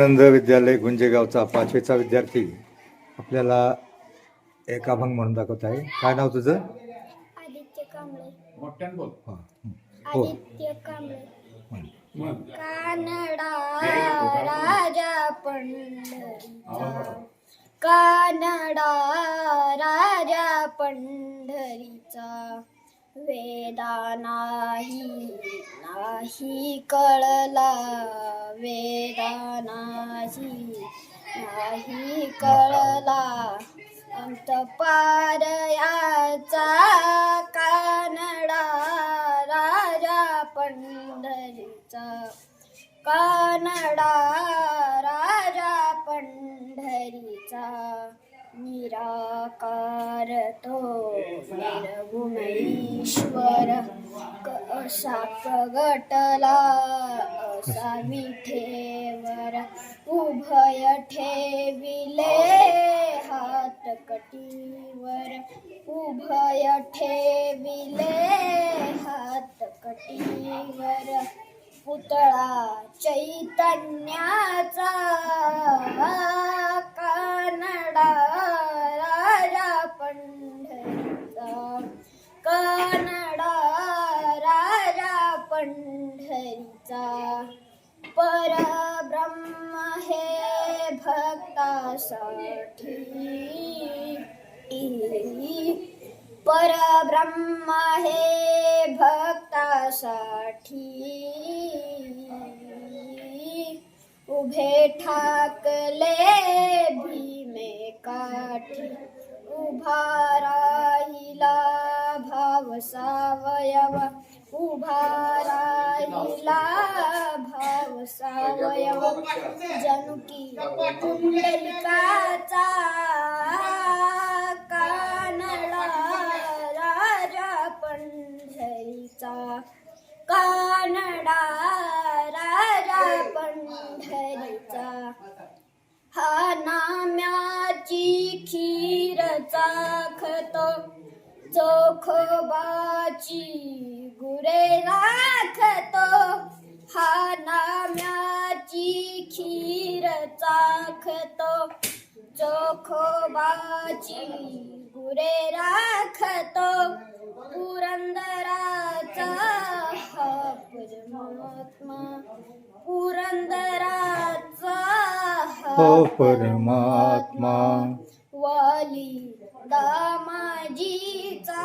नंद विद्यालय गुंजेगावचा पाचवीचा विद्यार्थी आपल्याला एक अभंग म्हणून दाखवत आहे. काय नाव तुझं? आदित्य कांबळे. मोठ्यान बोल. हा, आदित्य कांबळे. कानडा राजा पंढरीचा कानडा राजा पंढरीचा. वेदा नाही नाही कळला. वेदा नाही नाही कळला. अंत पारयाचा कानडा राजा पंढरीचा. कानडा राजा पंढरीचा. निराकार तो ईश्वर असा प्रगटला? असा विठेवर उभय ठेविले. हात कटीवर उभय ठेविले. हात कटीवर पुतळा चैतन्याचा. परब्रह्म हे भक्तासाठी परब्रह्म हे भक्तासाठी उभे ठाकले भीमे काठी। उभा राहिला अवयव जनुकी कुंडलिकाचा कानडा राजा पंढरीचा. कानडा राजा पंढरीचा. हा नाम्याची खीर चाखतो चोखोबाची गुरे राखतो. हा नाम्या खीर चाखतो चोखोबाची गुरे राखतो पुरंदराचा हा परमात्मा पुरंदराचा हो परमात्मा. वाली दामाजीचा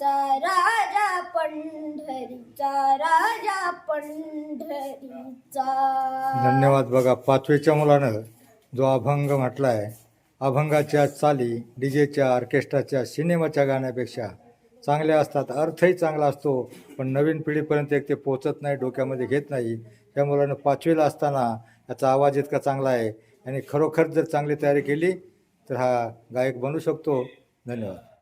पंढरीचा राजा पंढरीचा राजा पंढरीचा. धन्यवाद बघा पाचवीच्या मुलानं जो अभंग म्हटला आहे अभंगाच्या चाली डीजेच्या ऑर्केस्ट्राच्या सिनेमाच्या गाण्यापेक्षा चांगल्या असतात अर्थही चांगला असतो पण नवीन पिढीपर्यंत एक ते पोचत नाही डोक्यामध्ये घेत नाही. त्या मुलानं पाचवीला असताना याचा आवाज इतका चांगला आहे. आणि खरोखर जर चांगली तयारी केली तर हा गायक बनू शकतो. धन्यवाद.